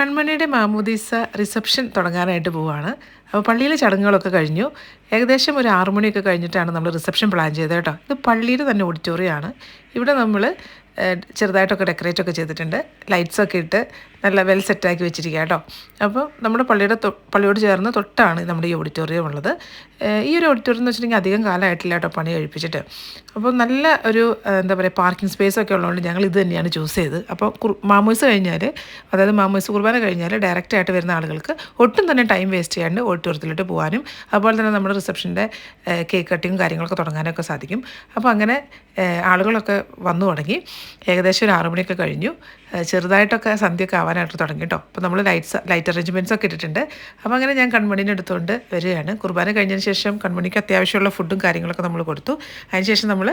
കൺമണിയുടെ മാമോദീസ റിസപ്ഷൻ തുടങ്ങാനായിട്ട് പോവുകയാണ് അപ്പോൾ പള്ളിയിലെ ചടങ്ങുകളൊക്കെ കഴിഞ്ഞു. ഏകദേശം ഒരു ആറു മണിയൊക്കെ കഴിഞ്ഞിട്ടാണ് നമ്മൾ റിസപ്ഷൻ പ്ലാൻ ചെയ്തത് കേട്ടോ. ഇത് പള്ളിയിൽ തന്നെ ഓഡിറ്റോറിയമാണ് ഇവിടെ നമ്മൾ ചെറുതായിട്ടൊക്കെ ഡെക്കറേറ്റ് ഒക്കെ ചെയ്തിട്ടുണ്ട്. ലൈറ്റ്സൊക്കെ ഇട്ട് നല്ല വെൽ സെറ്റാക്കി വെച്ചിരിക്കുക കേട്ടോ. അപ്പോൾ നമ്മുടെ പള്ളിയുടെ പള്ളിയോട് ചേർന്ന് തൊട്ടാണ് നമ്മുടെ ഈ ഓഡിറ്റോറിയം ഉള്ളത്. ഈ ഒരു ഓഡിറ്റോറിയം എന്ന് വെച്ചിട്ടുണ്ടെങ്കിൽ അധികം കാലമായിട്ടില്ല കേട്ടോ പണി കഴിപ്പിച്ചിട്ട്. അപ്പോൾ നല്ല ഒരു എന്താ പറയുക പാർക്കിംഗ് സ്പേസ് ഒക്കെ ഉള്ളതുകൊണ്ട് ഞങ്ങൾ ഇത് തന്നെയാണ് ചൂസ് ചെയ്തത് അപ്പോൾ മാമൂസ് കഴിഞ്ഞാൽ അതായത് മാമൂസ് കുർബാന കഴിഞ്ഞാൽ ഡയറക്റ്റ് ആയിട്ട് വരുന്ന ആളുകൾക്ക് ഒട്ടും തന്നെ ടൈം വേസ്റ്റ് ചെയ്യാണ്ട് ഓഡിറ്റോറിയത്തിലോട്ട് പോകാനും അതുപോലെ തന്നെ നമ്മുടെ റിസപ്ഷന്റെ കേക്ക് കട്ടിങ്ങും കാര്യങ്ങളൊക്കെ തുടങ്ങാനൊക്കെ സാധിക്കും. അപ്പോൾ അങ്ങനെ ആളുകളൊക്കെ വന്നു തുടങ്ങി. ഏകദേശം ഒരു ആറുമണിയൊക്കെ കഴിഞ്ഞു. ചെറുതായിട്ടൊക്കെ സന്ധ്യയൊക്കെ ആവാനായിട്ട് തുടങ്ങി കേട്ടോ അപ്പോൾ നമ്മൾ ലൈറ്റ്സ് ലൈറ്റ് അറേഞ്ച്മെന്റ്സ് ഒക്കെ ഇട്ടിട്ടുണ്ട്. അപ്പോൾ അങ്ങനെ ഞാൻ കൺമണീനെ എടുത്തുകൊണ്ട് വരികയാണ്. കുർബാന കഴിഞ്ഞതിന് ശേഷം കൺമണിക്ക് അത്യാവശ്യമുള്ള ഫുഡും കാര്യങ്ങളൊക്കെ നമ്മൾ കൊടുത്തു. അതിനുശേഷം നമ്മൾ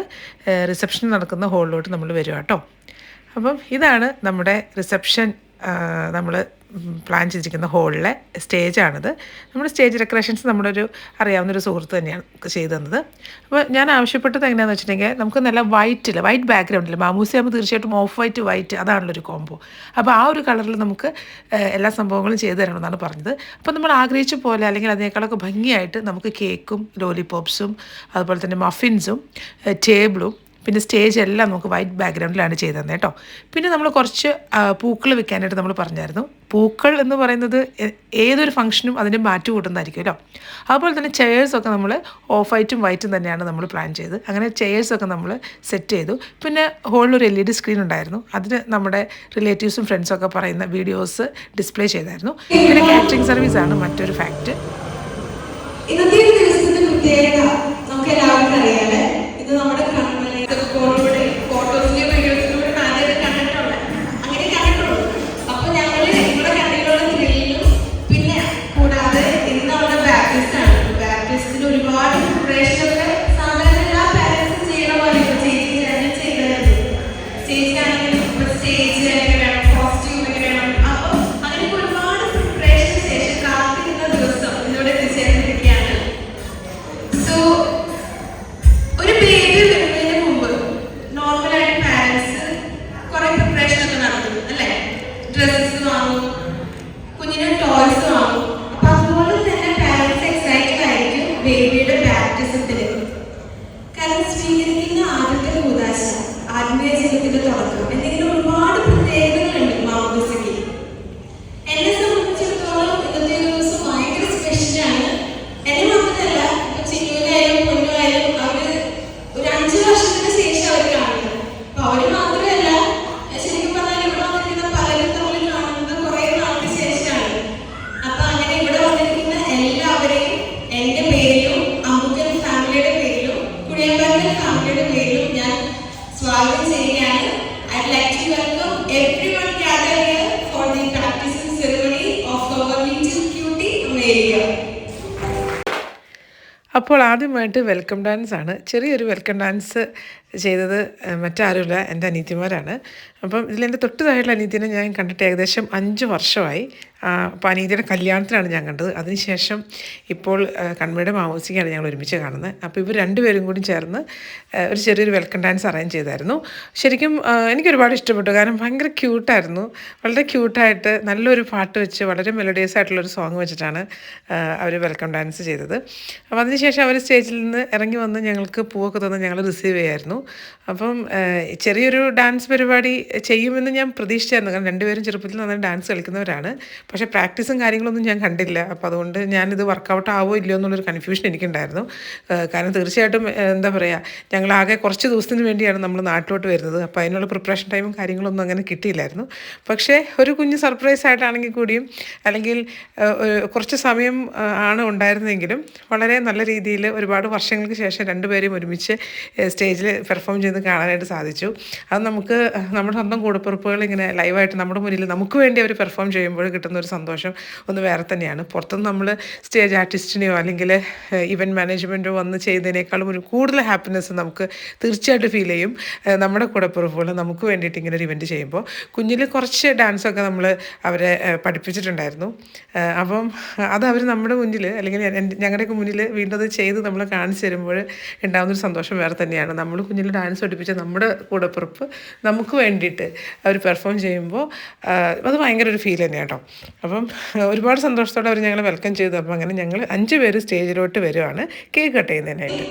റിസപ്ഷൻ നടക്കുന്ന ഹോളിലോട്ട് നമ്മൾ വരിക കേട്ടോ അപ്പം ഇതാണ് നമ്മുടെ റിസപ്ഷൻ നമ്മൾ പ്ലാൻ ചെയ്തിരിക്കുന്ന ഹോളിലെ സ്റ്റേജാണിത്. നമ്മുടെ സ്റ്റേജ് ഡെക്കറേഷൻസ് നമ്മുടെ ഒരു അറിയാവുന്നൊരു സുഹൃത്ത് തന്നെയാണ് ചെയ്തു തന്നത്. അപ്പോൾ ഞാൻ ആവശ്യപ്പെട്ടത് എങ്ങനെയാണെന്ന് വെച്ചിട്ടുണ്ടെങ്കിൽ നമുക്ക് നല്ല വൈറ്റിൽ വൈറ്റ് ബാക്ക്ഗ്രൗണ്ടിൽ മാമൂസി ആകുമ്പോൾ തീർച്ചയായിട്ടും ഓഫ് വൈറ്റ് വൈറ്റ് അതാണല്ലോ ഒരു കോംബോ. അപ്പോൾ ആ ഒരു കളറിൽ നമുക്ക് എല്ലാ സംഭവങ്ങളും ചെയ്തു തരണമെന്നാണ് പറഞ്ഞത്. അപ്പോൾ നമ്മൾ ആഗ്രഹിച്ച പോലെ അല്ലെങ്കിൽ അതിനേക്കാളൊക്കെ ഭംഗിയായിട്ട് നമുക്ക് കേക്കും ലോലിപോപ്സും അതുപോലെ തന്നെ മഫിൻസും ടേബിളും പിന്നെ സ്റ്റേജ് എല്ലാം നമുക്ക് വൈറ്റ് ബാക്ക്ഗ്രൗണ്ടിലാണ് ചെയ്തു തന്നെ കേട്ടോ. പിന്നെ നമ്മൾ കുറച്ച് പൂക്കൾ വെക്കാനായിട്ട് നമ്മൾ പറഞ്ഞായിരുന്നു. പൂക്കൾ എന്ന് പറയുന്നത് ഏതൊരു ഫംഗ്ഷനും അതിന് മാറ്റി കൂട്ടുന്നതായിരിക്കുമല്ലോ അതുപോലെ തന്നെ ചെയേഴ്സൊക്കെ നമ്മൾ ഓഫ് വൈറ്റും വൈറ്റും തന്നെയാണ് നമ്മൾ പ്ലാൻ ചെയ്തത്. അങ്ങനെ ചെയേഴ്സൊക്കെ നമ്മൾ സെറ്റ് ചെയ്തു. പിന്നെ ഹോളിൽ ഒരു എൽ ഇ ഡി സ്ക്രീൻ ഉണ്ടായിരുന്നു. അതിന് നമ്മുടെ റിലേറ്റീവ്സും ഫ്രണ്ട്സും ഒക്കെ പറയുന്ന വീഡിയോസ് ഡിസ്പ്ലേ ചെയ്തായിരുന്നു. പിന്നെ കാറ്ററിംഗ് സർവീസാണ് മറ്റൊരു ഫാക്റ്റ് ഒരുപാട് ആദ്യമായിട്ട് വെൽക്കം ഡാൻസ് ആണ്. ചെറിയൊരു വെൽക്കം ഡാൻസ് ചെയ്തത് മറ്റാരുമില്ല. എന്റെ അനീതിമാരാണ് അപ്പം ഇതിലെന്റെ തൊട്ട് അനീതിനെ ഞാൻ കണ്ടിട്ട് ഏകദേശം അഞ്ച് വർഷമായി അപ്പോൾ അനീതിയുടെ കല്യാണത്തിലാണ് ഞാൻ കണ്ടത്. അതിനുശേഷം ഇപ്പോൾ കൺമയുടെ മാമോസിക്കാണ് ഞങ്ങൾ ഒരുമിച്ച് കാണുന്നത്. അപ്പോൾ ഇവർ രണ്ടുപേരും കൂടി ചേർന്ന് ഒരു ചെറിയൊരു വെൽക്കം ഡാൻസ് അറേഞ്ച് ചെയ്തായിരുന്നു. ശരിക്കും എനിക്ക് ഒരുപാട് ഇഷ്ടപ്പെട്ടു. കാരണം ഭയങ്കര ക്യൂട്ടായിരുന്നു വളരെ ക്യൂട്ടായിട്ട് നല്ലൊരു പാട്ട് വെച്ച് വളരെ മെലഡിയസ് ആയിട്ടുള്ളൊരു സോങ് വെച്ചിട്ടാണ് അവർ വെൽക്കം ഡാൻസ് ചെയ്തത്. അപ്പോൾ അതിനുശേഷം അവർ സ്റ്റേജിൽ നിന്ന് ഇറങ്ങി വന്ന് ഞങ്ങൾക്ക് പൂവൊക്കെ തന്ന് ഞങ്ങൾ റിസീവ് ചെയ്യായിരുന്നു. അപ്പം ചെറിയൊരു ഡാൻസ് പരിപാടി ചെയ്യുമെന്ന് ഞാൻ പ്രതീക്ഷിച്ചായിരുന്നു. കാരണം രണ്ടുപേരും ചെറുപ്പത്തിൽ നന്നായി ഡാൻസ് കളിക്കുന്നവരാണ്. പക്ഷേ പ്രാക്ടീസും കാര്യങ്ങളൊന്നും ഞാൻ കണ്ടില്ല. അപ്പോൾ അതുകൊണ്ട് ഞാനിത് വർക്കൗട്ട് ആവോ ഇല്ലയോ എന്നുള്ളൊരു കൺഫ്യൂഷൻ എനിക്കുണ്ടായിരുന്നു. കാരണം തീർച്ചയായിട്ടും എന്താ പറയുക ആകെ കുറച്ച് ദിവസത്തിന് വേണ്ടിയാണ് നമ്മൾ നാട്ടിലോട്ട് വരുന്നത്. അപ്പോൾ അതിനുള്ള പ്രിപ്പറേഷൻ ടൈമും കാര്യങ്ങളൊന്നും അങ്ങനെ കിട്ടിയില്ലായിരുന്നു. പക്ഷേ ഒരു കുഞ്ഞ് സർപ്രൈസ് ആയിട്ടാണെങ്കിൽ കൂടിയും അല്ലെങ്കിൽ കുറച്ച് സമയം ആണ് ഉണ്ടായിരുന്നെങ്കിലും വളരെ നല്ല രീതിയിൽ ഒരുപാട് വർഷങ്ങൾക്ക് ശേഷം രണ്ടുപേരെയും ഒരുമിച്ച് സ്റ്റേജിൽ പെർഫോം ചെയ്ത് കാണാനായിട്ട് സാധിച്ചു. അത് നമുക്ക് നമ്മുടെ സ്വന്തം കൂടപ്പിറപ്പുകൾ ഇങ്ങനെ ലൈവായിട്ട് നമ്മുടെ മുന്നിൽ നമുക്ക് വേണ്ടി അവർ പെർഫോം ചെയ്യുമ്പോൾ കിട്ടുന്ന ഒരു സന്തോഷം. ഒന്ന് വേറെ തന്നെയാണ്. പുറത്തുനിന്ന് നമ്മൾ സ്റ്റേജ് ആർട്ടിസ്റ്റിനെയോ അല്ലെങ്കിൽ ഇവന്റ് മാനേജ്മെന്റോ വന്ന് ചെയ്തതിനേക്കാളും ഒരു കൂടുതൽ ഹാപ്പിനെസ് നമുക്ക് തീർച്ചയായിട്ടും ഫീൽ ചെയ്യും. നമ്മുടെ കൂടെ പുറപ്പോലെ നമുക്ക് വേണ്ടിയിട്ട് ഇങ്ങനെ ഒരു ഇവന്റ് ചെയ്യുമ്പോൾ. കുഞ്ഞിൽ കുറച്ച് ഡാൻസൊക്കെ നമ്മൾ അവരെ പഠിപ്പിച്ചിട്ടുണ്ടായിരുന്നു. അപ്പം അത് അവർ നമ്മുടെ മുന്നിൽ അല്ലെങ്കിൽ ഞങ്ങളുടെയൊക്കെ മുന്നിൽ വീണ്ടും അത് ചെയ്ത് നമ്മൾ കാണിച്ചു തരുമ്പോൾ ഉണ്ടാകുന്നൊരു സന്തോഷം വേറെ തന്നെയാണ്. നമ്മൾ കുഞ്ഞിൽ ഡാൻസ് പഠിപ്പിച്ച നമ്മുടെ കൂടപ്പുറപ്പ് നമുക്ക് വേണ്ടിയിട്ട് അവർ പെർഫോം ചെയ്യുമ്പോൾ അത് ഭയങ്കര ഒരു ഫീൽ തന്നെയാണ് കേട്ടോ. അപ്പം ഒരുപാട് സന്തോഷത്തോടെ അവർ ഞങ്ങളെ വെൽക്കം ചെയ്തു. അപ്പം അങ്ങനെ ഞങ്ങൾ അഞ്ച് പേര് സ്റ്റേജിലോട്ട് വരുവാണ്. Cake cut ചെയ്യുന്നതിനായിട്ട്.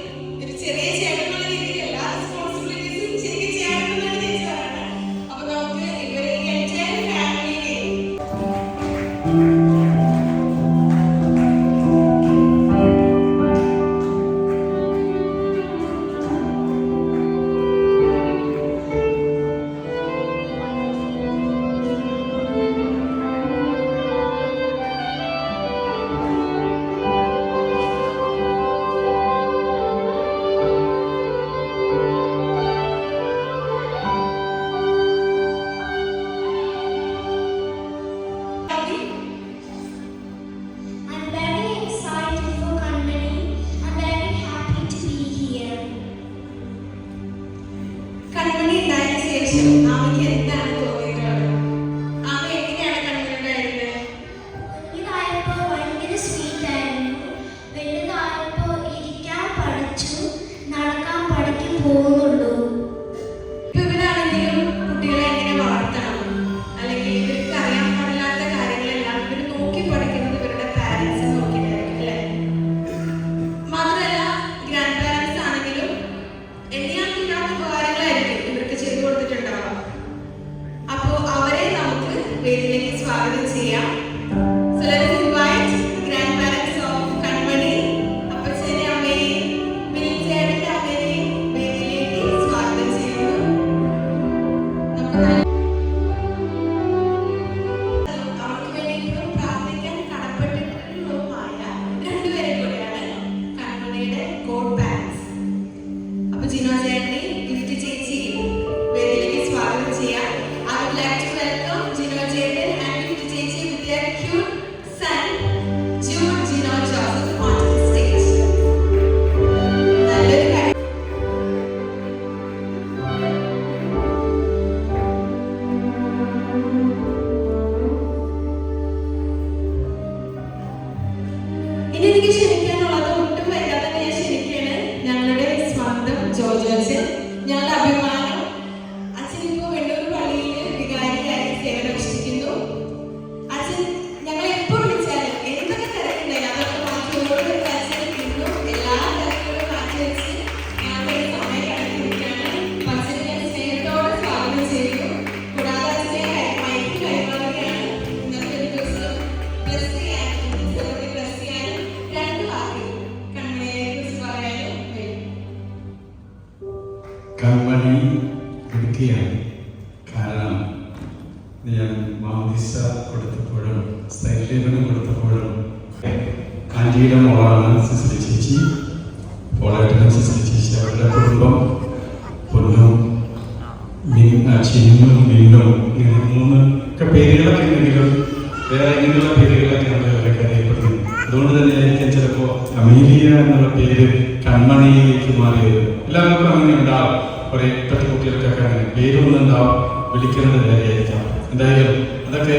പേരായിരിക്കാം എന്തായാലും അതൊക്കെ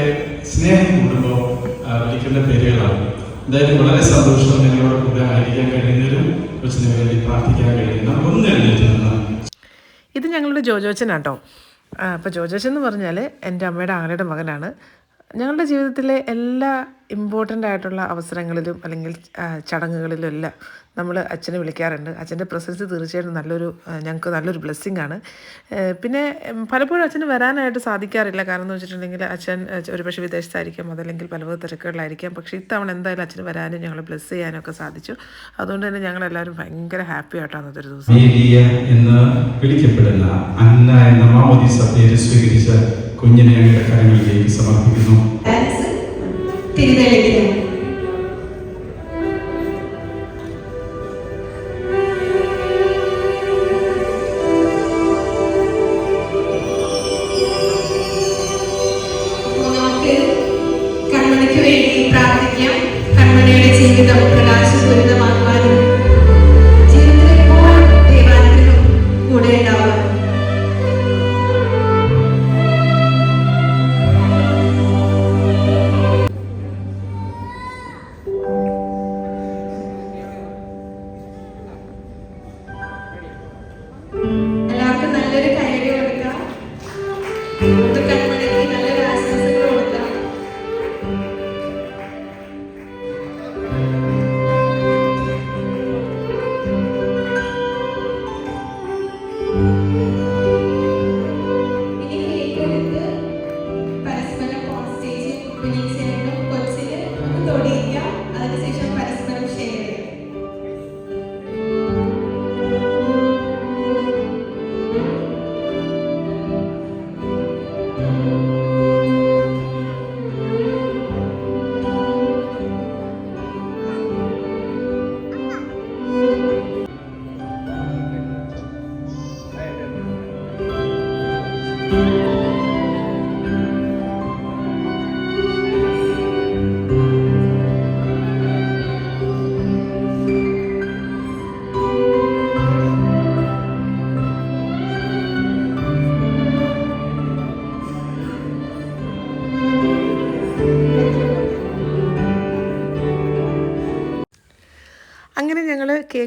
സ്നേഹം കൂടുമ്പോൾ വിളിക്കുന്ന പേരുകളാണ്. എന്തായാലും വളരെ സന്തോഷം നിങ്ങളോട് കൂടെ ആയിരിക്കാൻ കഴിയുന്നതിലും കൊച്ചിന് വേണ്ടി പ്രാർത്ഥിക്കാൻ കഴിയുന്ന ഒന്ന് എഴുന്നേറ്റ് ഇത് ഞങ്ങളുടെ ജോജോച്ചനാട്ടോ. അപ്പോൾ ജോജോച്ചൻ എന്ന് പറഞ്ഞാൽ എന്റെ അമ്മയുടെ ആങ്ങളുടെ മകനാണ്. ഞങ്ങളുടെ ജീവിതത്തിലെ എല്ലാ ഇമ്പോർട്ടന്റ് ആയിട്ടുള്ള അവസരങ്ങളിലും അല്ലെങ്കിൽ ചടങ്ങുകളിലും എല്ലാം നമ്മൾ അച്ഛനെ വിളിക്കാറുണ്ട്. അച്ഛന്റെ പ്രസൻസ് തീർച്ചയായിട്ടും നല്ലൊരു ഞങ്ങൾക്ക് നല്ലൊരു ബ്ലെസ്സിങ് ആണ്. പിന്നെ പലപ്പോഴും അച്ഛന് വരാനായിട്ട് സാധിക്കാറില്ല. കാരണം എന്ന് വെച്ചിട്ടുണ്ടെങ്കിൽ അച്ഛൻ ഒരുപക്ഷെ വിദേശത്തായിരിക്കും അതല്ലെങ്കിൽ പലവിധ തിരക്കുകളിലായിരിക്കാം. പക്ഷേ ഇത്തവണ എന്തായാലും അച്ഛന് വരാനും ഞങ്ങൾ ബ്ലെസ് ചെയ്യാനൊക്കെ സാധിച്ചു. അതുകൊണ്ട് തന്നെ ഞങ്ങളെല്ലാവരും ഭയങ്കര ഹാപ്പി ആയിട്ടാണ് അതൊരു ദിവസം. വിളിക്കപ്പെടുന്ന എന്ന സഭയെ സ്വീകരിച്ച കുഞ്ഞിനെ സമർപ്പിക്കുന്നു. തിരുനെല്ലിക്കാണ്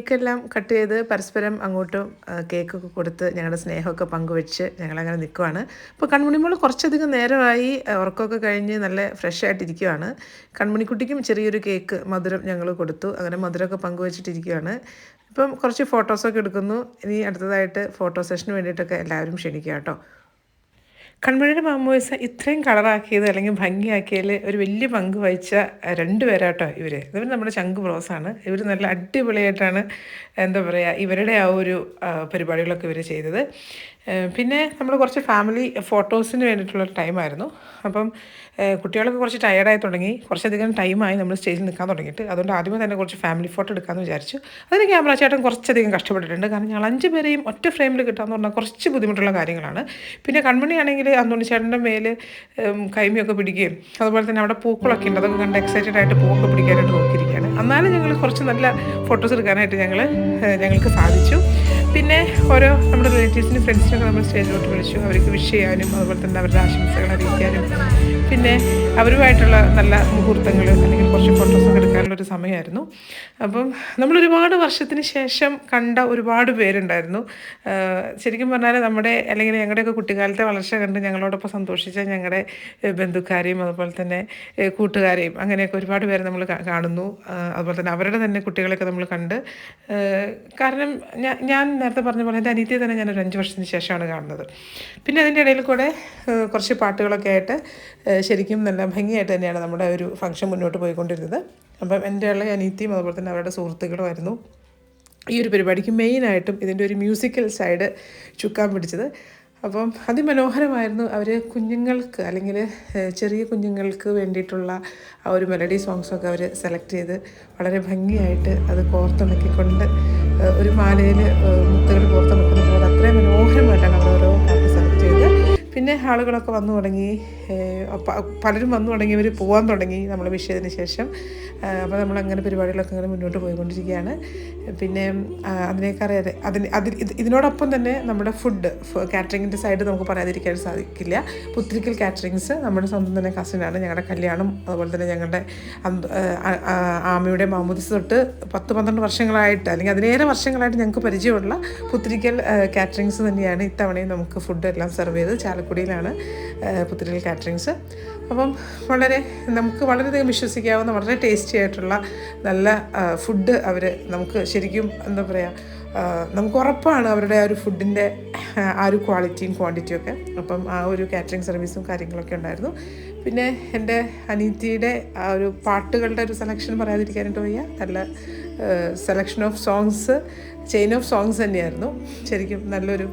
കേക്കെല്ലാം കട്ട് ചെയ്ത് പരസ്പരം അങ്ങോട്ടും കേക്കൊക്കെ കൊടുത്ത് ഞങ്ങളുടെ സ്നേഹമൊക്കെ പങ്കുവെച്ച് ഞങ്ങളങ്ങനെ നിൽക്കുവാണ്. ഇപ്പോൾ കൺമുണിമോൾ കുറച്ചധികം നേരമായി ഉറക്കമൊക്കെ കഴിഞ്ഞ് നല്ല ഫ്രഷ് ആയിട്ടിരിക്കുവാണ്. കൺമുണിക്കുട്ടിക്കും ചെറിയൊരു കേക്ക് മധുരം ഞങ്ങൾ കൊടുത്തു. അങ്ങനെ മധുരമൊക്കെ പങ്കുവെച്ചിട്ടിരിക്കുവാണ്. ഇപ്പം കുറച്ച് ഫോട്ടോസൊക്കെ എടുക്കുന്നു. ഇനി അടുത്തതായിട്ട് ഫോട്ടോ സെഷന് വേണ്ടിയിട്ടൊക്കെ എല്ലാവരും ക്ഷണിക്കുക കേട്ടോ. കൺമണിയുടെ മാമോയിസ ഇത്രയും കളറാക്കിയത് അല്ലെങ്കിൽ ഭംഗിയാക്കിയതിൽ ഒരു വലിയ പങ്ക് വഹിച്ച രണ്ടുപേരാട്ടോ ഇവർ ഇവർ നമ്മുടെ ചങ്ക് ബ്രോസാണ് ഇവർ നല്ല അടിപൊളിയായിട്ടാണ് എന്താ പറയുക ഇവരുടെ ആ ഒരു പരിപാടികളൊക്കെ ഇവർ ചെയ്തത്. പിന്നെ നമ്മൾ കുറച്ച് ഫാമിലി ഫോട്ടോസിന് വേണ്ടിയിട്ടുള്ള ടൈമായിരുന്നു അപ്പം കുട്ടികളൊക്കെ കുറച്ച് ടയർഡായി തുടങ്ങി. കുറച്ചധികം ടൈമായി നമ്മൾ സ്റ്റേജിൽ നിൽക്കാൻ തുടങ്ങിയിട്ട്. അതുകൊണ്ട് ആദ്യമേ തന്നെ കുറച്ച് ഫാമിലി ഫോട്ടോ എടുക്കാമെന്ന് വിചാരിച്ചു. അതിന് ക്യാമറ ചേട്ടൻ കുറച്ചധികം കഷ്ടപ്പെട്ടിട്ടുണ്ട്. കാരണം ഞങ്ങൾ അഞ്ച് പേരെയും ഒറ്റ ഫ്രെയിമിൽ കിട്ടാന്ന് പറഞ്ഞാൽ കുറച്ച് ബുദ്ധിമുട്ടുള്ള കാര്യങ്ങളാണ്. പിന്നെ കൺമണിയാണെങ്കിൽ അന്തോണി ചേട്ടന്റെ മേൽ കൈമിയൊക്കെ പിടിക്കുകയും അതുപോലെ തന്നെ അവിടെ പൂക്കളൊക്കെ ഉണ്ട്. അതൊക്കെ കണ്ട് എക്സൈറ്റഡ് ആയിട്ട് പൂവൊക്കെ പിടിക്കാനായിട്ട് നോക്കിയിരിക്കുകയാണ്. എന്നാലും ഞങ്ങൾ കുറച്ച് നല്ല ഫോട്ടോസ് എടുക്കാനായിട്ട് ഞങ്ങൾ ഞങ്ങൾക്ക് സാധിച്ചു. പിന്നെ ഓരോ നമ്മുടെ റിലേറ്റീവ്സിനും ഫ്രണ്ട്സിനൊക്കെ നമ്മൾ സ്റ്റേജിലോട്ട് വിളിച്ചു. അവർക്ക് വിഷ് ചെയ്യാനും അതുപോലെ തന്നെ അവരുടെ ആശംസകൾ അറിയിക്കാനും. പിന്നെ അവരുമായിട്ടുള്ള നല്ല മുഹൂർത്തങ്ങൾ അല്ലെങ്കിൽ കുറച്ച് ഫോട്ടോസൊക്കെ എടുക്കാനുള്ള ഒരു സമയമായിരുന്നു. അപ്പം നമ്മൾ ഒരുപാട് വർഷത്തിന് ശേഷം കണ്ട ഒരുപാട് പേരുണ്ടായിരുന്നു. ശരിക്കും പറഞ്ഞാൽ നമ്മുടെ അല്ലെങ്കിൽ ഞങ്ങളുടെയൊക്കെ കുട്ടിക്കാലത്തെ വളർച്ച കണ്ട് ഞങ്ങളോടൊപ്പം സന്തോഷിച്ച ഞങ്ങളുടെ ബന്ധുക്കാരെയും അതുപോലെ തന്നെ കൂട്ടുകാരെയും അങ്ങനെയൊക്കെ ഒരുപാട് പേരെ നമ്മൾ കാണുന്നു. അതുപോലെ തന്നെ അവരുടെ തന്നെ കുട്ടികളെയൊക്കെ നമ്മൾ കണ്ട്. കാരണം ഞാൻ നേരത്തെ പറഞ്ഞ പോലെ എന്റെ അനിയത്തിയെ തന്നെ ഞാൻ ഒരു അഞ്ച് വർഷത്തിന് ശേഷമാണ് കാണുന്നത്. പിന്നെ അതിന്റെ ഇടയിൽ കൂടെ കുറച്ച് പാട്ടുകളൊക്കെ ആയിട്ട് ശരിക്കും നല്ല ഭംഗിയായിട്ട് തന്നെയാണ് നമ്മുടെ ഒരു ഫംഗ്ഷൻ മുന്നോട്ട് പോയിക്കൊണ്ടിരുന്നത്. അപ്പം എന്റെ ഉള്ള അനിയത്തിയും അതുപോലെ തന്നെ അവരുടെ സുഹൃത്തുക്കളുമായിരുന്നു ഈ ഒരു പരിപാടിക്ക് മെയിനായിട്ടും ഇതിന്റെ ഒരു മ്യൂസിക്കൽ സൈഡ് ചുക്കാൻ പിടിച്ചത്. അപ്പം അതിമനോഹരമായിരുന്നു അവർ കുഞ്ഞുങ്ങൾക്ക് അല്ലെങ്കിൽ ചെറിയ കുഞ്ഞുങ്ങൾക്ക് വേണ്ടിയിട്ടുള്ള ആ ഒരു മെലഡി സോങ്സൊക്കെ അവർ സെലക്ട് ചെയ്ത് വളരെ ഭംഗിയായിട്ട് അത് കോർത്തിണക്കിക്കൊണ്ട് ഒരു മാലയിൽ മുത്തുകൾ കോർത്തിണക്കുന്ന അത്രയും മനോഹരമായിട്ടാണ് അവർ ഓരോ പിന്നെ ആളുകളൊക്കെ വന്നു തുടങ്ങി പലരും വന്നു തുടങ്ങി തുടങ്ങിയവർ പോകാൻ തുടങ്ങി നമ്മൾ വിഷയത്തിന് ശേഷം. അപ്പോൾ നമ്മൾ അങ്ങനെ പരിപാടികളൊക്കെ അങ്ങനെ മുന്നോട്ട് പോയിക്കൊണ്ടിരിക്കുകയാണ്. പിന്നെ അതിനേക്കറിയാതെ അതിന് അതിൽ ഇതിനോടൊപ്പം തന്നെ നമ്മുടെ ഫുഡ് കാറ്ററിങ്ങിന്റെ സൈഡ് നമുക്ക് പറയാതിരിക്കാൻ സാധിക്കില്ല. പുത്രിക്കൽ കാറ്ററിങ്സ് നമ്മുടെ സ്വന്തം തന്നെ കസിനാണ് ഞങ്ങളുടെ കല്യാണം അതുപോലെ തന്നെ ഞങ്ങളുടെ ആമയുടെ മാമുദിസ് തൊട്ട് പത്ത് പന്ത്രണ്ട് വർഷങ്ങളായിട്ട് അല്ലെങ്കിൽ അതിലേറെ വർഷങ്ങളായിട്ട് ഞങ്ങൾക്ക് പരിചയമുള്ള പുത്രിക്കൽ കാറ്ററിങ്സ് തന്നെയാണ് ഇത്തവണയും നമുക്ക് ഫുഡ് എല്ലാം സെർവ് ചെയ്ത് ചാലക്കുടിയിലാണ് പുത്തിരിൽ കാറ്ററിങ്സ്. അപ്പം വളരെ നമുക്ക് വളരെയധികം വിശ്വസിക്കാവുന്ന വളരെ ടേസ്റ്റി ആയിട്ടുള്ള നല്ല ഫുഡ് അവർ നമുക്ക് ശരിക്കും എന്താ പറയുക നമുക്ക് ഉറപ്പാണ് അവരുടെ ആ ഒരു ഫുഡിന്റെ ആ ഒരു ക്വാളിറ്റിയും ക്വാണ്ടിറ്റിയും ഒക്കെ. അപ്പം ആ ഒരു കാറ്ററിങ് സർവീസും കാര്യങ്ങളൊക്കെ ഉണ്ടായിരുന്നു. പിന്നെ എന്റെ അനീതിയുടെ ആ ഒരു പാട്ടുകളുടെ ഒരു സെലക്ഷൻ പറയാതിരിക്കാനായിട്ട് വയ്യ. നല്ല selection of songs chain of songs തന്നെയായിരുന്നു. ശരിക്കും നല്ലൊരു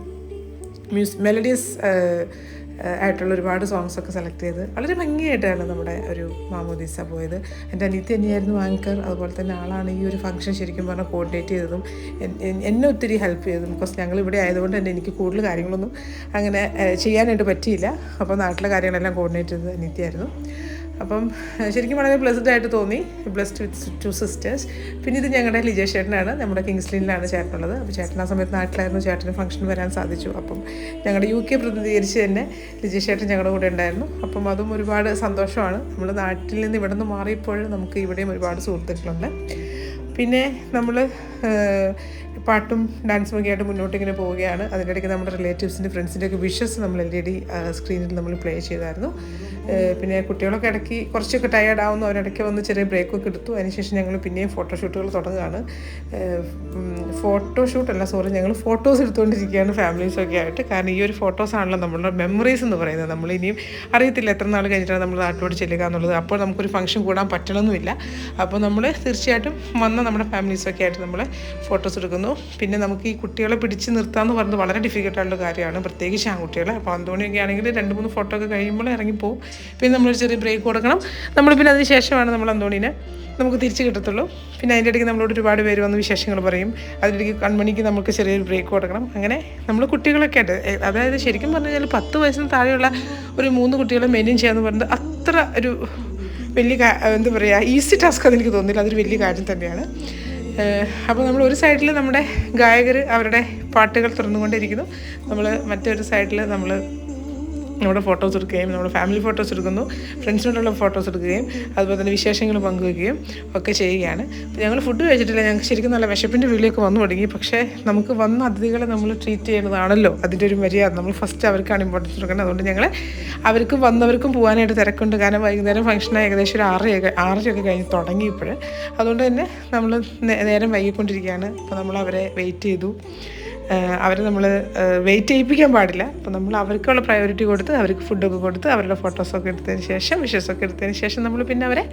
മ്യൂസ് മെലഡീസ് ആയിട്ടുള്ള ഒരുപാട് സോങ്സ് ഒക്കെ സെലക്ട് ചെയ്ത് വളരെ ഭംഗിയായിട്ടാണ് നമ്മുടെ ഒരു മാമോദീസ പോയത്. എന്റെ അനിയത്തി തന്നെയായിരുന്നു ആങ്കർ അതുപോലെ തന്നെ ആളാണ് ഈ ഒരു ഫംഗ്ഷൻ ശരിക്കും പറഞ്ഞാൽ കോർഡിനേറ്റ് ചെയ്തതും എന്നെ ഒത്തിരി ഹെൽപ്പ് ചെയ്തതും. ബിക്കോസ് ഞങ്ങൾ ഇവിടെ ആയതുകൊണ്ട് തന്നെ എനിക്ക് കൂടുതൽ കാര്യങ്ങളൊന്നും അങ്ങനെ ചെയ്യാനായിട്ട് പറ്റിയില്ല. അപ്പോൾ നാട്ടിലെ കാര്യങ്ങളെല്ലാം കോർഡിനേറ്റ് ചെയ്തത് അനിയത്തിയായിരുന്നു. അപ്പം ശരിക്കും വളരെ ബ്ലെസ്ഡ് ആയിട്ട് തോന്നി. ബ്ലെസ്ഡ് വിത്ത് ടു സിസ്റ്റേഴ്സ് പിന്നെ ഇത് ഞങ്ങളുടെ ലിജേഷ് ചേട്ടനാണ്. നമ്മുടെ കിങ്സ്ലിനിലാണ് ചേട്ടനുള്ളത്. അപ്പോൾ ചേട്ടൻ ആ സമയത്ത് നാട്ടിലായിരുന്നു. ചേട്ടന് ഫംഗ്ഷൻ വരാൻ സാധിച്ചു. അപ്പം ഞങ്ങളുടെ യു കെ പ്രതിനിധീകരിച്ച് തന്നെ ലിജേഷ് ചേട്ടൻ ഞങ്ങളുടെ കൂടെ ഉണ്ടായിരുന്നു. അപ്പം അതും ഒരുപാട് സന്തോഷമാണ്. നമ്മൾ നാട്ടിൽ നിന്ന് ഇവിടെ നിന്ന് മാറിയപ്പോൾ നമുക്ക് ഇവിടെയും ഒരുപാട് സുഹൃത്തുക്കളുണ്ട്. പിന്നെ നമ്മൾ പാട്ടും ഡാൻസും ഒക്കെ ആയിട്ട് മുന്നോട്ട് ഇങ്ങനെ പോവുകയാണ് അതിന്റെ ഇടയ്ക്ക് നമ്മുടെ റിലേറ്റീവ്സിന്റെ ഫ്രണ്ട്സിന്റെ ഒക്കെ വിഷസ് നമ്മൾ എൽ ഇ ഡി സ്ക്രീനിൽ നമ്മൾ പ്ലേ ചെയ്തായിരുന്നു. പിന്നെ കുട്ടികളൊക്കെ ഇടയ്ക്ക് കുറച്ചൊക്കെ ടയേർഡ് ആവുന്നു. അവരിടയ്ക്ക് വന്ന് ചെറിയ ബ്രേക്കൊക്കെ എടുത്തു. അതിനുശേഷം ഞങ്ങൾ പിന്നെയും ഫോട്ടോഷൂട്ടുകൾ തുടങ്ങുകയാണ്. അല്ല സോറി ഞങ്ങൾ ഫോട്ടോസ് എടുത്തുകൊണ്ടിരിക്കുകയാണ് ഫാമിലീസൊക്കെ ആയിട്ട്. കാരണം ഈ ഒരു ഫോട്ടോസാണല്ലോ നമ്മളുടെ മെമ്മറീസ് എന്ന് പറയുന്നത്. നമ്മൾ ഇനിയും അറിയത്തില്ല എത്ര നാൾ കഴിഞ്ഞിട്ടാണ് നമ്മൾ നാട്ടിലോട്ട് ചെല്ലുക എന്നുള്ളത്. അപ്പോൾ നമുക്കൊരു ഫംഗ്ഷൻ കൂടാൻ പറ്റണമെന്നില്ല അപ്പോൾ നമ്മൾ തീർച്ചയായിട്ടും വന്ന നമ്മുടെ ഫാമിലീസൊക്കെ ആയിട്ട് നമ്മൾ ഫോട്ടോസ് എടുക്കുന്നു. പിന്നെ നമുക്ക് ഈ കുട്ടികളെ പിടിച്ച് നിർത്താമെന്ന് പറഞ്ഞത് വളരെ ഡിഫിക്കൽട്ടായിട്ടുള്ള കാര്യമാണ്. പ്രത്യേകിച്ച് ആൺകുട്ടികളെ. അപ്പോൾ അന്തോണിയൊക്കെ ആണെങ്കിൽ രണ്ട് മൂന്ന് ഫോട്ടോ ഒക്കെ കഴിയുമ്പോൾ ഇറങ്ങിപ്പോവും. പിന്നെ നമ്മളൊരു ചെറിയ ബ്രേക്ക് കൊടുക്കണം. നമ്മൾ പിന്നെ അതിന് ശേഷമാണ് നമ്മൾ അന്തോണീനെ. നമുക്ക് തിരിച്ച് കിട്ടത്തുള്ളൂ. പിന്നെ അതിന്റെ ഇടയ്ക്ക് നമ്മളോട് ഒരുപാട് പേര് വന്ന് വിശേഷങ്ങൾ പറയും. അതിനിടയ്ക്ക് കൺമണിക്ക് നമുക്ക് ചെറിയൊരു ബ്രേക്ക് കൊടുക്കണം. അങ്ങനെ നമ്മൾ കുട്ടികളൊക്കെ ആയിട്ട് അതായത് ശരിക്കും പറഞ്ഞു കഴിഞ്ഞാൽ പത്ത് വയസ്സിന് താഴെയുള്ള ഒരു മൂന്ന് കുട്ടികളെ മെയിന്റെയിൻ ചെയ്യാന്ന് പറയുന്നത് അത്ര ഒരു വലിയ എന്താ പറയുക ഈസി ടാസ്ക് അതെനിക്ക് തോന്നില്ല അതൊരു വലിയ കാര്യം തന്നെയാണ്. അപ്പോൾ നമ്മൾ ഒരു സൈഡിൽ നമ്മുടെ ഗായകർ അവരുടെ പാട്ടുകൾ തുറന്നുകൊണ്ടിരിക്കുന്നു. നമ്മൾ മറ്റൊരു സൈഡിൽ നമ്മൾ നമ്മുടെ ഫോട്ടോസ് എടുക്കുകയും നമ്മുടെ ഫാമിലി ഫോട്ടോസ് എടുക്കുന്നു ഫ്രണ്ട്സിനോടുള്ള ഫോട്ടോസ് എടുക്കുകയും അതുപോലെ തന്നെ വിശേഷങ്ങൾ പങ്കുവയ്ക്കുകയും ഒക്കെ ചെയ്യുകയാണ്. അപ്പോൾ ഞങ്ങൾ ഫുഡ് കഴിച്ചിട്ടില്ല. ഞങ്ങൾക്ക് ശരിക്കും നല്ല വിശപ്പിന്റെ വിളിയൊക്കെ വന്നു തുടങ്ങി. പക്ഷേ നമുക്ക് വന്ന അതിഥികളെ നമ്മൾ ട്രീറ്റ് ചെയ്യുന്നതാണല്ലോ. അതിന്റെ ഒരു മര്യാദ. നമ്മൾ ഫസ്റ്റ് അവർക്കാണ് ഇമ്പോർട്ടൻസ് കൊടുക്കുന്നത് അതുകൊണ്ട് ഞങ്ങൾ അവർക്കും വന്നവർക്കും പോകാനായിട്ട് തിരക്കുണ്ട്. കാരണം വൈകുന്നേരം ഫംഗ്ഷൻ ഏകദേശം ഒരു ആറരയൊക്കെ ആറരയൊക്കെ കഴിഞ്ഞ് തുടങ്ങിയപ്പോൾ അതുകൊണ്ട് തന്നെ നമ്മൾ നേരം വൈകിക്കൊണ്ടിരിക്കുകയാണ്. അപ്പോൾ നമ്മൾ അവരെ വെയിറ്റ് ചെയ്തു. അവർ നമ്മൾ വെയിറ്റ് ചെയ്യിപ്പിക്കാൻ പാടില്ല. അപ്പോൾ നമ്മൾ അവർക്കുള്ള പ്രയോറിറ്റി കൊടുത്ത് അവർക്ക് ഫുഡൊക്കെ കൊടുത്ത് അവരുടെ ഫോട്ടോസൊക്കെ എടുത്തതിന് ശേഷം വിഷസൊക്കെ എടുത്തതിന് ശേഷം നമ്മൾ പിന്നെ അവരെ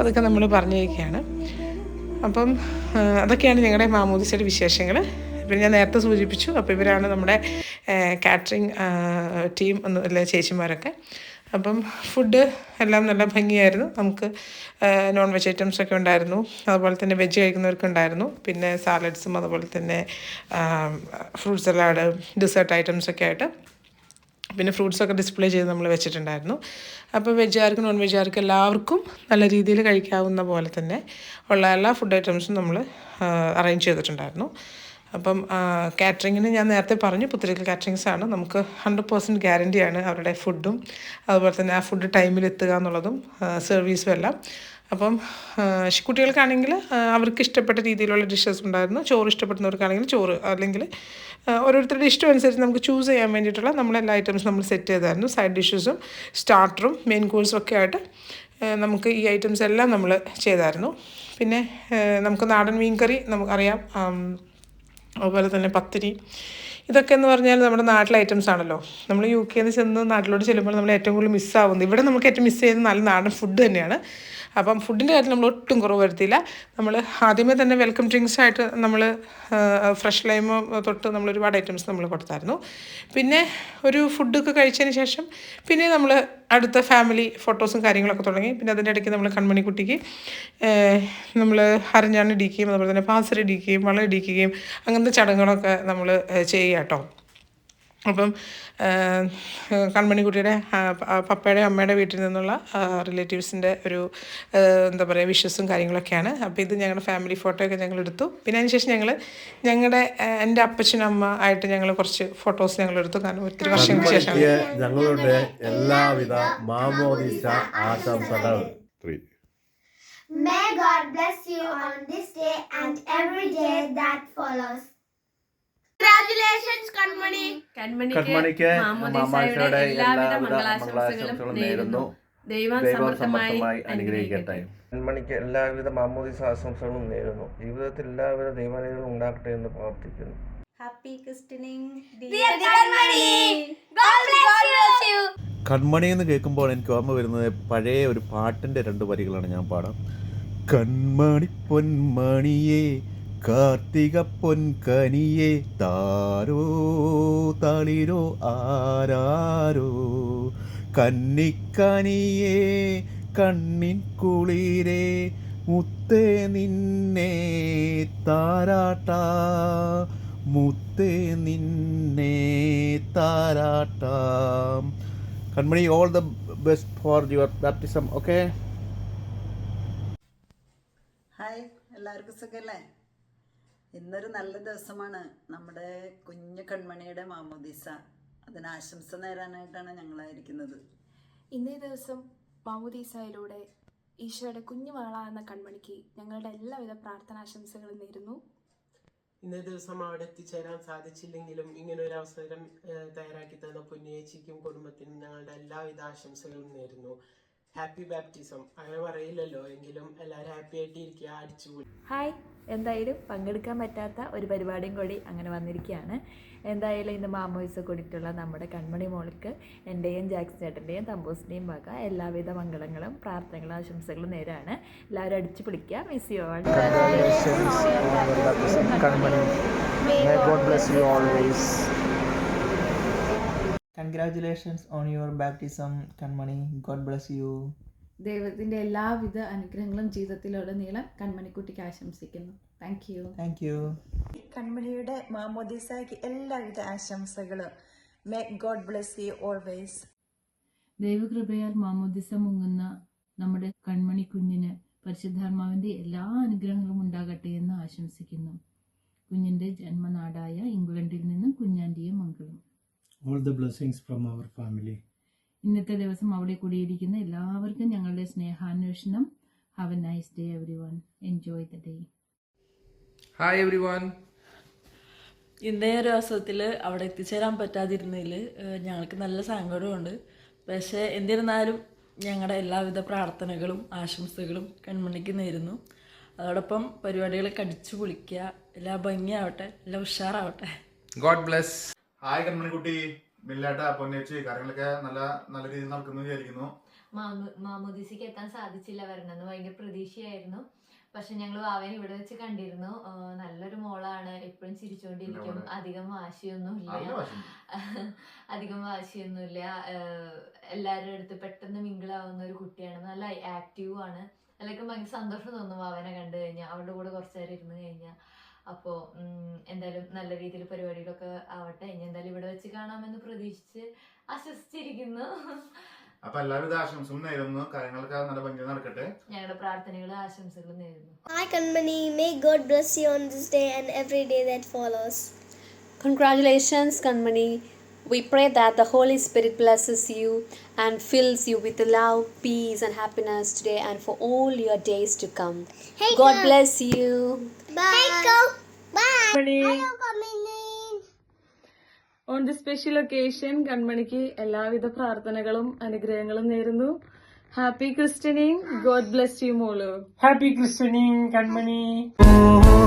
അതൊക്കെ നമ്മൾ പറഞ്ഞിരിക്കുകയാണ്. അപ്പം അതൊക്കെയാണ് ഞങ്ങളുടെ മാമോദിസയുടെ വിശേഷങ്ങൾ പിന്നെ ഞാൻ നേരത്തെ സൂചിപ്പിച്ചു. അപ്പോൾ ഇവരാണ് നമ്മുടെ കാറ്ററിംഗ് ടീം എന്നുള്ള ചേച്ചിമാരൊക്കെ. അപ്പം ഫുഡ് എല്ലാം നല്ല ഭംഗിയായിരുന്നു. നമുക്ക് നോൺ വെജ് ഐറ്റംസ് ഒക്കെ ഉണ്ടായിരുന്നു. അതുപോലെ തന്നെ വെജ് കഴിക്കുന്നവർക്ക് ഉണ്ടായിരുന്നു. പിന്നെ സാലഡ്സും അതുപോലെ തന്നെ ഫ്രൂട്ട് സലാഡ് ഡിസേർട്ട് ഐറ്റംസ് ഒക്കെ ആയിട്ട്. പിന്നെ ഫ്രൂട്ട്സൊക്കെ ഡിസ്പ്ലേ ചെയ്ത് നമ്മൾ വെച്ചിട്ടുണ്ടായിരുന്നു. അപ്പോൾ വെജുകാർക്കും നോൺ വെജുകാർക്കും എല്ലാവർക്കും നല്ല രീതിയിൽ കഴിക്കാവുന്ന പോലെ തന്നെ ഉള്ള എല്ലാ ഫുഡ് ഐറ്റംസും നമ്മൾ അറേഞ്ച് ചെയ്തിട്ടുണ്ടായിരുന്നു. അപ്പം കാറ്ററിങ്ങിന് ഞാൻ നേരത്തെ പറഞ്ഞു പുത്തിരിക്കൽ കാറ്ററിങ്സ് ആണ്. നമുക്ക് ഹൺഡ്രഡ് പേഴ്സന്റ് ഗ്യാരന്റിയാണ് അവരുടെ ഫുഡും അതുപോലെ തന്നെ ആ ഫുഡ് ടൈമിൽ എത്തുക എന്നുള്ളതും സർവീസും എല്ലാം. അപ്പം കുട്ടികൾക്കാണെങ്കിൽ അവർക്ക് ഇഷ്ടപ്പെട്ട രീതിയിലുള്ള ഡിഷസ് ഉണ്ടായിരുന്നു. ചോറ് ഇഷ്ടപ്പെടുന്നവർക്കാണെങ്കിൽ ചോറ് അല്ലെങ്കിൽ ഓരോരുത്തരുടെ ഇഷ്ടം അനുസരിച്ച് നമുക്ക് ചൂസ് ചെയ്യാൻ വേണ്ടിയിട്ടുള്ള നമ്മളെല്ലാ ഐറ്റംസ് നമ്മൾ സെറ്റ് ചെയ്തായിരുന്നു. സൈഡ് ഡിഷസും സ്റ്റാർട്ടറും മെയിൻ കോഴ്സും ഒക്കെ ആയിട്ട് നമുക്ക് ഈ ഐറ്റംസ് എല്ലാം നമ്മൾ ചെയ്തായിരുന്നു. പിന്നെ നമുക്ക് നാടൻ മീൻ കറി നമുക്കറിയാം അതുപോലെ തന്നെ പത്തിരി. ഇതൊക്കെ എന്ന് പറഞ്ഞാൽ നമ്മുടെ നാട്ടിലെ ഐറ്റംസ് ആണല്ലോ. നമ്മൾ യു കെയിൽ നിന്ന് ചെന്ന് നാട്ടിലോട്ട് ചെല്ലുമ്പോൾ നമ്മൾ ഏറ്റവും കൂടുതൽ മിസ്സാവുന്നത് ഇവിടെ നമുക്ക് ഏറ്റവും മിസ് ചെയ്യുന്നത് നല്ല നാടൻ ഫുഡ് തന്നെയാണ്. അപ്പം ഫുഡിന്റെ കാര്യത്തിൽ നമ്മൾ ഒട്ടും കുറവ് വരുത്തിയില്ല. നമ്മൾ ആദ്യമേ തന്നെ വെൽക്കം ഡ്രിങ്ക്സ് ആയിട്ട് നമ്മൾ ഫ്രഷ് ലൈമ് തൊട്ട് നമ്മൾ ഒരുപാട് ഐറ്റംസ് നമ്മൾ കൊടുത്തായിരുന്നു. പിന്നെ ഒരു ഫുഡൊക്കെ കഴിച്ചതിന് ശേഷം പിന്നെ നമ്മൾ അടുത്ത ഫാമിലി ഫോട്ടോസും കാര്യങ്ങളൊക്കെ തുടങ്ങി. പിന്നെ അതിന്റെ ഇടയ്ക്ക് നമ്മൾ കൺമണിക്കുട്ടിക്ക് നമ്മൾ ഹരഞ്ഞാണ് ഇടിക്കുകയും അതുപോലെ തന്നെ പാസര ഇടിക്കുകയും വളം ഇടിക്കുകയും അങ്ങനത്തെ ചടങ്ങുകളൊക്കെ നമ്മൾ ചെയ്യുക കേട്ടോ. അപ്പം കൺമണിക്കുട്ടിയുടെ പപ്പയുടെ അമ്മയുടെ വീട്ടിൽ നിന്നുള്ള റിലേറ്റീവ്സിന്റെ ഒരു എന്താ പറയുക വിഷസും കാര്യങ്ങളൊക്കെയാണ്. അപ്പോൾ ഇത് ഞങ്ങളുടെ ഫാമിലി ഫോട്ടോയൊക്കെ ഞങ്ങൾ എടുത്തു. പിന്നെ അതിനുശേഷം ഞങ്ങൾ ഞങ്ങളുടെ എന്റെ അപ്പച്ചനും അമ്മ ആയിട്ട് ഞങ്ങൾ കുറച്ച് ഫോട്ടോസ് ഞങ്ങൾ എടുത്തു. കാരണം ഒത്തിരി വർഷങ്ങൾക്ക് ശേഷം ഞങ്ങളുടെ എല്ലാവിധ മാമോദീസ ആശംസകൾ. May God bless you on this day and every day that follows. കൺമണിക്ക് മാമാശയുടെ എല്ലാവിധ മംഗളാശംസകളും നേരുന്നു. ദൈവം സമർത്ഥമായി അനുഗ്രഹിക്കട്ടെ. കൺമണിക്ക് എല്ലാവിധ മാമോദിസ ആശംസകളും നേരുന്നു. ജീവിതത്തിൽ എല്ലാവിധ ദൈവാനുഗ്രഹങ്ങളും ഉണ്ടാകട്ടെ എന്ന് പ്രാർത്ഥിക്കുന്നു. Happy christening, Dear Kanmani, God bless you. Kanmani എന്ന് കേൾക്കുമ്പോൾ എനിക്ക് ഓർമ്മ വരുന്നത് പഴയ ഒരു പാട്ടിന്റെ രണ്ട് വരികളാണ് ഞാൻ പാടാം. കൺമണി പൊന്മണിയേ കാർത്തിക പൊൻകനിയെ താരോ തളിരോ ആരാരോ? കന്നിക്കനിയേ കണ്ണിൻ കുളിരേ മുത്തേ നിന്നെ താരാട്ട. മുത്തേ നിന്നെ താരാട്ട. Kanmani all the best for your baptism okay hi എല്ലാവർക്കും സുഖല്ലേ? ഇന്നൊരു നല്ല ദിവസമാണ് നമ്മുടെ കുഞ്ഞു കൺമണിയുടെ മാമോദിസ. അതിന് ആശംസ നേരാനായിട്ടാണ് ഞങ്ങളായിരിക്കുന്നത്. ഇന്നേ ദിവസം മാമോദീസയിലൂടെ ഈശോയുടെ കുഞ്ഞു മകളാകുന്ന കൺമണിക്ക് ഞങ്ങളുടെ എല്ലാവിധ പ്രാർത്ഥനാശംസകളും നേരുന്നു. ഇന്നേ ദിവസം അവിടെ എത്തിച്ചേരാൻ സാധിച്ചില്ലെങ്കിലും ഇങ്ങനെ ഒരു അവസരം തയ്യാറാക്കി തന്ന പുണ്യേച്ചിക്കും കുടുംബത്തിനും ഞങ്ങളുടെ എല്ലാവിധ ആശംസകളും നേരുന്നു. ഹാപ്പി ബാപ്റ്റിസം അങ്ങനെ പറയില്ലല്ലോ. എങ്കിലും എല്ലാവരും ഹാപ്പി ആയിട്ട് ഇരിക്കുക അടിച്ചുകൂടി ഹായ് എന്തായാലും പങ്കെടുക്കാൻ പറ്റാത്ത ഒരു പരിപാടിയും കൂടി അങ്ങനെ വന്നിരിക്കുകയാണ്. എന്തായാലും ഇന്ന് മാമോയിസ് കൂടിയിട്ടുള്ള നമ്മുടെ കൺമണി മോൾക്ക് എന്റെയും ജാക്സ് ചേട്ടന്റെയും തമ്പൂസിന്റെയും വക എല്ലാവിധ മംഗളങ്ങളും പ്രാർത്ഥനകളും ആശംസകളും നേരാണ്. എല്ലാവരും അടിച്ചു പിടിക്കുക miss you all Congratulations on your baptism, Kanmani. God bless you. ദൈവത്തിന്റെ എല്ലാവിധ അനുഗ്രഹങ്ങളും ജീവിതത്തിലുടനീളം കൺമണിക്കുട്ടിക്ക് ആശംസിക്കുന്നു. താങ്ക് യു താങ്ക് യു കൺമണിയുടെ മാമോദിസായ്ക്ക് എല്ലാവിധ ആശംസകളും. May God bless you always ദൈവകൃപയാൽ മാമോദിസ മുങ്ങുന്ന നമ്മുടെ കൺമണി കുഞ്ഞിന് പരിശുദ്ധാത്മാവിന്റെ എല്ലാ അനുഗ്രഹങ്ങളും ഉണ്ടാകട്ടെ എന്ന് ആശംസിക്കുന്നു. കുഞ്ഞിന്റെ ജന്മനാടായ ഇംഗ്ലണ്ടിൽ നിന്നും കുഞ്ഞാന്റിയെ മംഗളം all the blessings from our family. ഇന്നത്തെ ദിവസം അവിടെ കൂടിയിരിക്കുന്ന എല്ലാവർക്കും ഞങ്ങളുടെ സ്നേഹാന്വേഷണം. Have a nice day everyone enjoy the day hi everyone ഇന്നേ ഒരു അവസരത്തിൽ അവിടെ എത്തിച്ചേരാൻ പറ്റാതിരുന്നതിൽ ഞങ്ങൾക്ക് നല്ല സങ്കടമുണ്ട് പക്ഷേ എന്നിരുന്നാലും ഞങ്ങളുടെ എല്ലാവിധ പ്രാർത്ഥനകളും ആശംസകളും കൺമണിക്ക് നേരുന്നു. അതോടൊപ്പം പരിപാടികൾ കടിച്ചു പൊളിക്കുക. എല്ലാ ഭംഗിയാവട്ടെ. എല്ലാം ഉഷാറാവട്ടെ. ഗോഡ് ബ്ലെസ് ഹായ് കൺമണിക്കുട്ടി മില്ലാട്ട പൊന്നേച്ചി കാര്യങ്ങളൊക്കെ നല്ല നല്ല രീതിയിൽ നടക്കുന്നു വിചാരിക്കുന്നു. മാമോദിസിക്ക് എത്താൻ സാധിച്ചില്ല വരണമെന്ന് ഭയങ്കര പ്രതീക്ഷയായിരുന്നു. പക്ഷെ ഞങ്ങൾ വാവേനെ ഇവിടെ വെച്ച് കണ്ടിരുന്നു. നല്ലൊരു മോളാണ്. എപ്പോഴും ചിരിച്ചുകൊണ്ടിരിക്കും അധികം വാശിയൊന്നുമില്ല. ഇല്ല അധികം വാശിയൊന്നുമില്ല. എല്ലാവരുടെ അടുത്ത് പെട്ടെന്ന് മിങ്കിളാവുന്ന ഒരു കുട്ടിയാണ്. നല്ല ആക്റ്റീവ് ആണ്. അതിലൊക്കെ ഭയങ്കര സന്തോഷം തോന്നും വാവനെ കണ്ടു കഴിഞ്ഞാൽ അവളുടെ കൂടെ കുറച്ചു നേരം ഇരുന്ന് കഴിഞ്ഞാൽ അപ്പോൾ എന്തായാലും നല്ല രീതിയിൽ പരിപാടികളൊക്കെ ആവട്ടെ. ഇനി എന്തായാലും ഇവിടെ വെച്ച് കാണാമെന്ന് പ്രതീക്ഷിച്ച് ആശ്വസിച്ചിരിക്കുന്നു. അപ്പൊ എല്ലാവിധ ആശംസകളും നേരുന്നു. കാര്യങ്ങളൊക്കെ നല്ല ഭംഗിയിൽ നടക്കട്ടെ. ഞങ്ങളുടെ പ്രാർത്ഥനകളും ആശംസകളും നേരുന്നു. Hi Kanmani may God bless you on this day and every day that follows Congratulations, Kanmani. We pray that the Holy Spirit blesses you and fills you with love, peace, and happiness today and for all your days to come. Hey, God girl. bless you. Bye. Hey, go. Bye. Hello. On the special occasion കൺമണിക്ക് എല്ലാവിധ പ്രാർത്ഥനകളും അനുഗ്രഹങ്ങളും നേരുന്നു happy christening God bless you mall happy christening Kanmani